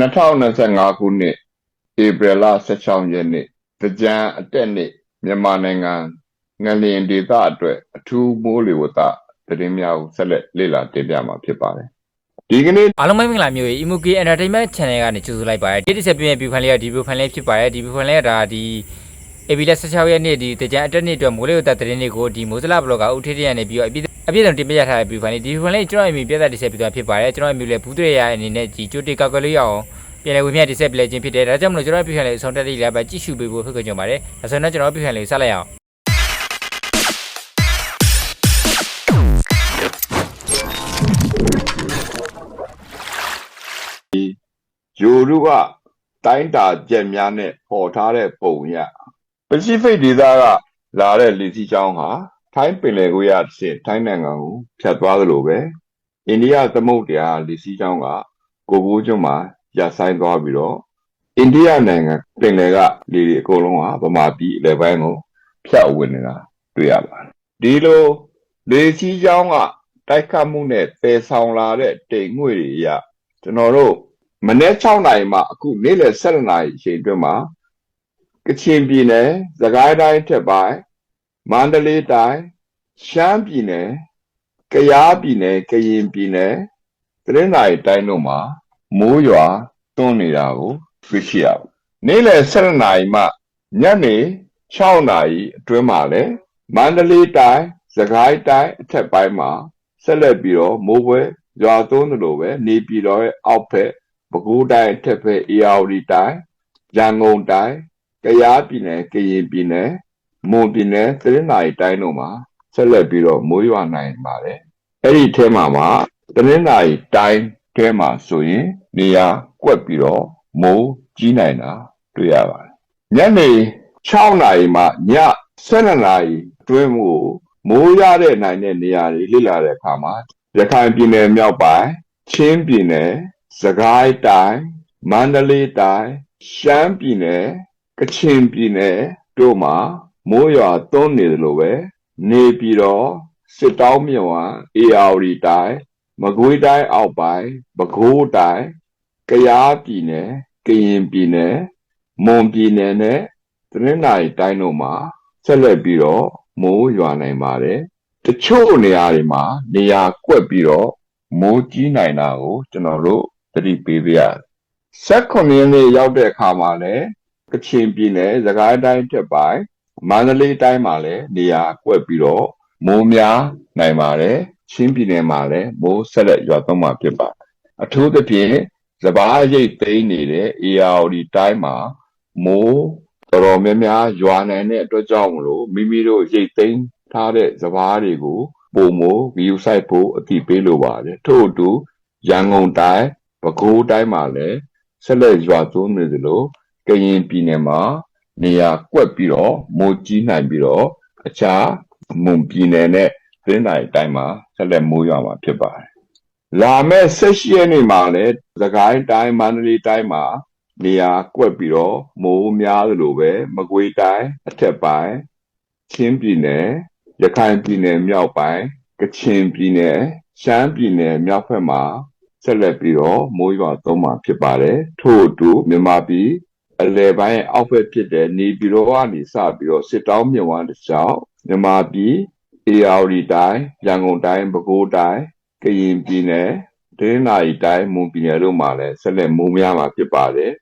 2025ခုနှစ်ဧပြီလ16ရက်နေ့တကြံအတက်နေ့မြန်မာနိုင်ငံငလျင်ဒေသအတွက်အထူးမိုးလေဝသသတင်းများကိုဆက်လက်လေ့လာတင်ပြမှာဖြစ်ပါတယ်ဒီကနေ့အားလုံးပဲမင်္ဂလာမျိုးရေ Imuki Entertainment Channel ကနေကြိုဆိုလိုက်ပါတယ်ဒီတစ်ဆက်ပြည့်ပြူဖန်လေးကဒီပြူဖန်လေးဖြစ်ပါတယ်ဒီပြူဖန်လေးကဒါဒီ AB လက်16ရက်နေ့ဒီတကြံအတက်နေ့အတွက်မိုးလေဝသသတင်းတွေကိုဒီမိုးစလာဘလော့ကဦးထေးထေးရနေပြီးတော့အပြည့် အပြည့်စုံတင်ပြရထားတဲ့ပြူဖန်လေးဒီပြူဖန်လေးကျွန်တော်အမိပြသက်တစ်ဆက်ပြသွားဖြစ်ပါတယ်ကျွန်တော်အမိလည်းဘူးတွေရအနေနဲ့ဒီကြိုတေကောက်ကလေးရအောင်ပြန်လည်ဝင်မြတ်တစ်ဆက်ပြလဲခြင်းဖြစ်တယ်ဒါကြောင့်မလို့ကျွန်တော်ပြူဖန်လေးအဆုံးတက်လေးလည်းပဲကြည့်ရှုပေးဖို့ဖိတ်ခေါ်ကြပါတယ်ဒါဆိုတော့ကျွန်တော်ပြူဖန်လေးဆက်လိုက်အောင်ဂျိုရုကတိုင်းတာကြက်များနဲ့ပေါ်ထားတဲ့ပုံရပစိဖိတ်ဒေသကလာတဲ့လေစီးချောင်းဟာ ထိုင်းပင်လယ်ကွေ့ရတစ်ဆင့်ထိုင်းနိုင်ငံကိုဖြတ်သွားသလိုပဲအိန္ဒိယသမုဒ္ဒရာလေစီးချောင်းကကိုဘိုးကျွန်းမှာရပ်ဆိုင်းသွားပြီးတော့အိန္ဒိယနိုင်ငံပင်လယ်ကလေတွေအကုန်လုံးဟာဗမာပြည်အလယ်ပိုင်းကိုဖြတ်ဝင်နေတာတွေ့ရပါတယ်ဒီလိုလေစီးချောင်းကတိုက်ခတ်မှုနဲ့ပယ်ဆောင်လာတဲ့တိမ်ငွေ့တွေအရကျွန်တော်တို့မနေ့6နာရီမှအခုနေ့လယ်7နာရီအချိန်အတွင်းမှာကချင်ပြည်နယ်သခိုင်းတိုင်းထက်ပိုင်း မန္တလေးတိုင်းရှမ်းပြည်နယ်ကယားပြည်နယ်ကရင်ပြည်နယ်တရင်းနိုင်တိုင်းတို့မှာမိုးရွာသွန်းနေတာကိုတွေ့ရှိရပါတယ်။နေ့လယ်7နာရီမှညနေ6နာရီအတွင်းမှာလည်းမန္တလေးတိုင်းသခိုင်းတိုင်းအထက်ပိုင်းမှာဆက်လက်ပြီးတော့မိုးပွဲရွာသွန်းသလိုပဲနေပြည်တော်ရဲ့အောက်ဘက်ပဲခူးတိုင်းထက်ဖက်အေရဝတီတိုင်းရန်ကုန်တိုင်းကယားပြည်နယ်ကရင်ပြည်နယ် မွန်ပြည်နယ်သရင်းနိုင်တိုင်းတို့မှာဆက်လက်ပြီးတော့မိုးရွာနိုင်ပါတယ်အဲ့ဒီထဲမှာမှာသရင်းနိုင်တိုင်းထဲမှာဆိုရင်နေရာကွက်ပြီးတော့မိုးကြီးနိုင်တာတွေ့ရပါတယ်ညနေ6နာရီမှည7နာရီအတွင်းကိုမိုးရတဲ့နိုင်တဲ့နေရာတွေလေ့လာတဲ့အခါမှာရခိုင်ပြည်နယ်မြောက်ပိုင်းချင်းပြည်နယ်စကိုင်းတိုင်းမန္တလေးတိုင်းရှမ်းပြည်နယ်ကချင်ပြည်နယ်တို့မှာ မိုးရွာသွန်းနေတယ်လို့ပဲနေပြည်တော်စစ်တောင်းမြဝအေရဝတီတိုင်းမကွေးတိုင်းအောက်ပိုင်းပဲခူးတိုင်းကယားပြည်နယ်ကရင်ပြည်နယ်မွန်ပြည်နယ်နဲ့တနင်္သာရီတိုင်းတို့မှာဆက်လက်ပြီးတော့မိုးရွာနိုင်ပါတယ်တချို့နေရာတွေမှာနေရာကွက်ပြီးတော့မိုးကြီးနိုင်တာကိုကျွန်တော်တို့သတိပေးပြရတယ်။ဆက်ခွန်ရင်းလေးရောက်တဲ့အခါမှာလည်းကချင်ပြည်နယ်သခိုင်းတိုင်းတက်ပိုင်း မန္တလေးတိုင်းမှာလည်းနေရာကွက်ပြီးတော့မိုးများနိုင်ပါတယ်။ချင်းပြည်နယ်မှာလည်းမိုးဆက်လက်ရွာသွန်းမှာဖြစ်ပါတယ်။အထူးသဖြင့်စပားရိတ်သိမ်းနေတဲ့ ARD တိုင်းမှာမိုးတော်တော်များများရွာနိုင်တဲ့အတွက်ကြောင့်မလို့မိမိတို့ရိတ်သိမ်းထားတဲ့စပားတွေကိုပုံမိုးဂယူဆိုင်ဖို့အတိပေးလိုပါတယ်။ထို့အတူရန်ကုန်တိုင်းပဲခူးတိုင်းမှာလည်းဆက်လက်ရွာသွန်းနေသလိုကရင်ပြည်နယ်မှာ နေရာကွက်ပြီးတော့မိုးကြီးနိုင်ပြီးတော့အခြားမွန်ပြည်နယ်နဲ့သင်းတိုင်းတိုင်းမှာဆက်လက်မိုးရွာမှာဖြစ်ပါတယ်။လာမယ့်16ရက်နေ့မှာလည်းသခိုင်းတိုင်းမန္တလေးတိုင်းမှာနေရာကွက်ပြီးတော့မိုးများသလိုပဲမကွေးတိုင်းအထက်ပိုင်းချင်းပြည်နယ်ရခိုင်ပြည်နယ်မြောက်ပိုင်းကချင်ပြည်နယ်ရှမ်းပြည်နယ်မြောက်ဘက်မှာဆက်လက်ပြီးတော့မိုးရွာသွန်းမှာဖြစ်ပါတယ်ထို့အတူမြန်မာပြည် အလယ်ပိုင်းအောက်ဘက်ဖြစ်တဲ့နေပြည်တော်ကနေစပြီးတော့စစ်တောင်းမြဝန်းတစ်လျှောက်မြန်မာပြည်အေရဝတီတိုင်းရန်ကုန်တိုင်းပဲခူးတိုင်းကရင်ပြည်နယ်ဒင်းနာရီတိုင်းမွန်ပြည်နယ်တို့မှာလည်းဆက်လက်မိုးများမှာဖြစ်ပါတယ်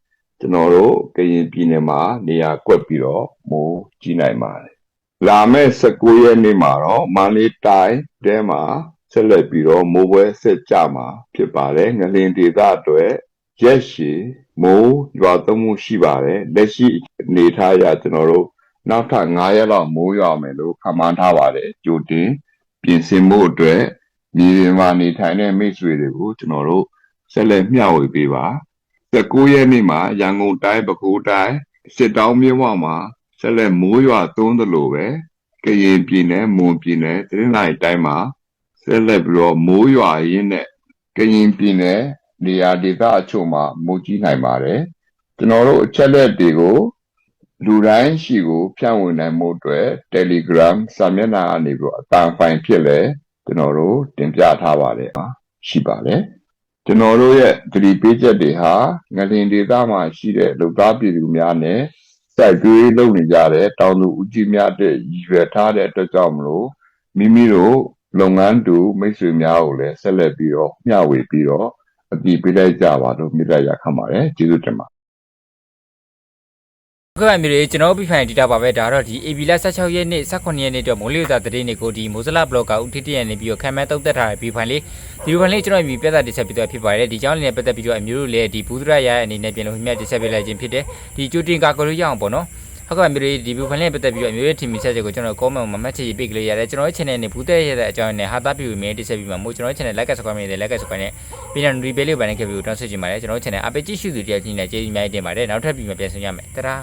ကျွန်တော်တို့ကရင်ပြည်နယ်မှာနေရာကွက်ပြီးတော့မိုးကြီးနိုင်ပါတယ်လာမယ့်19ရက်နေ့မှာတော့မန္တလေးတိုင်းတဲမှာဆက်လက်ပြီးတော့မိုးပွဲဆက်ကြမှာဖြစ်ပါတယ်ငလင်ဒေသအတွက်ရက်ရှည် မိုးရွာသွန်းမှုရှိပါတယ်လက်ရှိအနေထားအရကျွန်တော်တို့နောက်ထပ်9ရက်လောက်မိုးရွာမယ်လို့ခန့်မှန်းထားပါတယ်ကြိုတင်ပြင်ဆင်မှုအတွက်မြေပြင်မှာနေထိုင်တဲ့မိတ်ဆွေတွေကိုကျွန်တော်တို့ဆက်လက်မျှဝေပေးပါ19ရက်နေ့မှာရန်ကုန်တိုင်းပဲခူးတိုင်းစစ်တောင်းမြဝမှာဆက်လက်မိုးရွာသွန်းသလိုပဲကရင်ပြည်နယ်မွန်ပြည်နယ်တရင်းလိုက်တိုင်းမှာဆက်လက်ပြီးတော့မိုးရွာရင်းနဲ့ကရင်ပြည်နယ် နေရာဒေသအချို့မှာမိုးကြီးနိုင်ပါတယ်ကျွန်တော်တို့အချက်လက်တွေကိုလူတိုင်းရှိကိုဖြန့်ဝေနိုင်မှုအတွက် Telegram စာမျက်နှာကနေပြီးတော့အတန်ဖိုင်ဖြစ်လဲကျွန်တော်တို့တင်ပြထားပါတယ်ရှိပါတယ်တကျွန်တော်တို့ရဲ့ဂရီပေးချက်တွေဟာငလင်ဒေသမှာရှိတဲ့လူသားပြည်သူများနဲ့စိုက်ပျိုးရေးလုပ်နေကြတဲ့တောင်သူဦးကြီးများတဲ့ရည်ရွယ်ထားတဲ့အတွက်ကြောင့်မလို့မိမိတို့လုပ်ငန်းတူမိတ်ဆွေများကိုလည်းဆက်လက်ပြီးတော့မျှဝေပြီးတော့ အတည်ပေးလိုက်ကြပါလို့မြစ်လိုက်ရခတ်ပါတယ်ကျေးဇူးတင်ပါဟုတ်ကဲ့မျိုးတွေကျွန်တော်ပြဖိုင်ဒီတာပါပဲဒါတော့ဒီ AB လက်16ရက်နေ့18ရက်နေ့တော့မိုးလေဝသသတင်းတွေကိုဒီမိုဇလာဘလော့ကဦးထီတီရနေပြီးတော့ခံမဲတုတ်သက်ထားတဲ့ပြဖိုင်လေးဒီဖိုင်လေးကျွန်တော်အမြင်ပြသတင်ဆက်ပြီးတော့ဖြစ်ပါတယ်ဒီကြောင်းလေးနဲ့ပတ်သက်ပြီးတော့အမျိုးတို့လည်းဒီဘူးဒရရရဲ့အနေနဲ့ပြင်လို့မြတ်တင်ဆက်ပေးလိုက်ခြင်းဖြစ်တယ်ဒီကျူတင်ကာကိုလို့ရအောင်ပေါ့နော် ဟုတ်ကဲ့မျိုးတွေဒီဗီဖိုင်လေးပတ်သက်ပြီးတော့အမျိုးရဲ့ team message ကိုကျွန်တော် comment မှာမှတ်ချရေးပေးကြလို့ရတယ်ကျွန်တော်ရဲ့ channel နဲ့ဘူးတဲ့ရတဲ့အကြောင်းနဲ့ဟာတာပြူမြဲတင်ဆက်ပြီးမှမို့ကျွန်တော်ရဲ့ channel like subscribe နဲ့ like subscribe နဲ့ပြီးတော့ replay လေးပိုင်းနဲ့ခဲ့ပြီးတော့တောင်းဆိုချင်ပါတယ်ကျွန်တော်ရဲ့ channel အပိတ်ကြည့်ရှုသူတယောက်ချင်းနဲ့ကျေးဇူးများတင်ပါတယ်နောက်ထပ်ပြီးမှပြန်ဆောင်ရမယ်တရာ